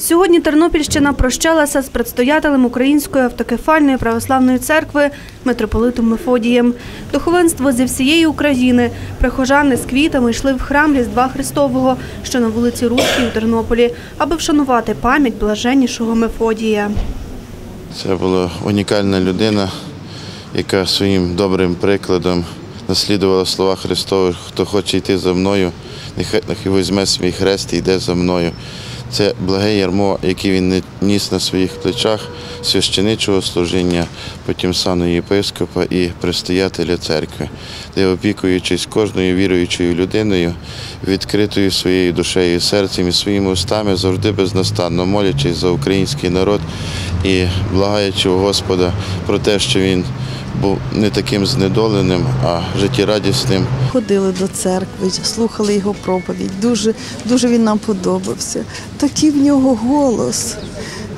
Сьогодні Тернопільщина прощалася з предстоятелем Української автокефальної православної церкви митрополитом Мефодієм. Духовенство зі всієї України, прихожани з квітами йшли в храм Різдва Христового, що на вулиці Руській у Тернополі, аби вшанувати пам'ять блаженнішого Мефодія. Це була унікальна людина, яка своїм добрим прикладом наслідувала слова Христових, хто хоче йти за мною, нехай візьме свій хрест і йде за мною. Це благе ярмо, яке він ніс на своїх плечах священичого служіння, потім сану єпископа і предстоятеля церкви, де опікуючись кожною віруючою людиною, відкритою своєю душею серцем і своїми устами, завжди безнастанно молячись за український народ і благаючи у Господа про те, що він був не таким знедоленим, а життєрадісним. Ходили до церкви, слухали його проповідь. Дуже, дуже він нам подобався. Такий в нього голос,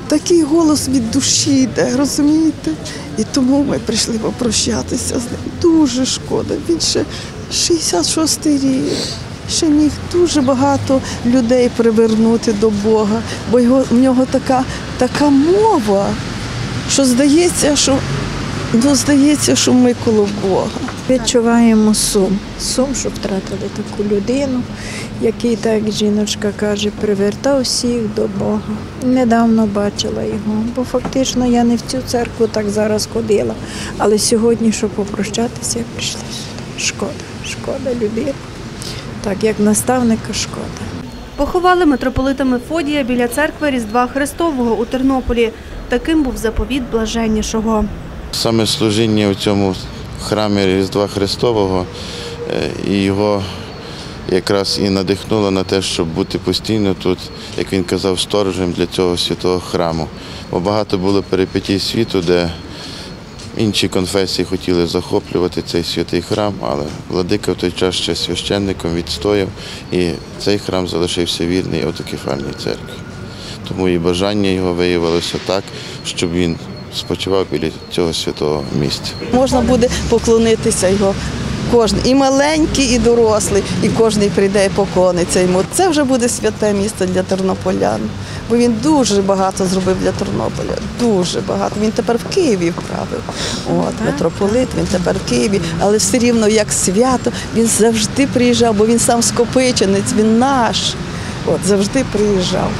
такий голос від душі йде, розумієте? І тому ми прийшли попрощатися з ним. Дуже шкода. Він ще 66-й рік. Ще міг дуже багато людей привернути до Бога, бо його, в нього така, така мова, що здається, що ну, здається, що ми коло Бога. Відчуваємо сум. Сум, що втратили таку людину, який, так як жіночка каже, привертав всіх до Бога. Недавно бачила його, бо фактично я не в цю церкву так зараз ходила. Але сьогодні, щоб попрощатися, я прийшла сюди. Шкода, шкода людини. Так, як наставника, шкода. Поховали митрополита Мефодія біля церкви Різдва Христового у Тернополі. Таким був заповіт блаженнішого. Саме служіння в цьому храмі Різдва Христового е, і його якраз і надихнуло на те, щоб бути постійно тут, як він казав, сторожем для цього святого храму. Бо багато було перипетій світу, де інші конфесії хотіли захоплювати цей святий храм, але владика в той час ще священником відстояв, і цей храм залишився вірний автокефальній церкві. Тому і бажання його виявилося так, щоб він спочивав біля цього святого місця. Можна буде поклонитися його кожен, і маленький, і дорослий, і кожен прийде і поклониться йому. Це вже буде святе місце для тернополян, бо він дуже багато зробив для Тернополя. Дуже багато. Він тепер в Києві вправив. От, митрополит, він тепер в Києві, але все рівно як свято, він завжди приїжджав, бо він сам скопиченець, він наш. От, завжди приїжджав.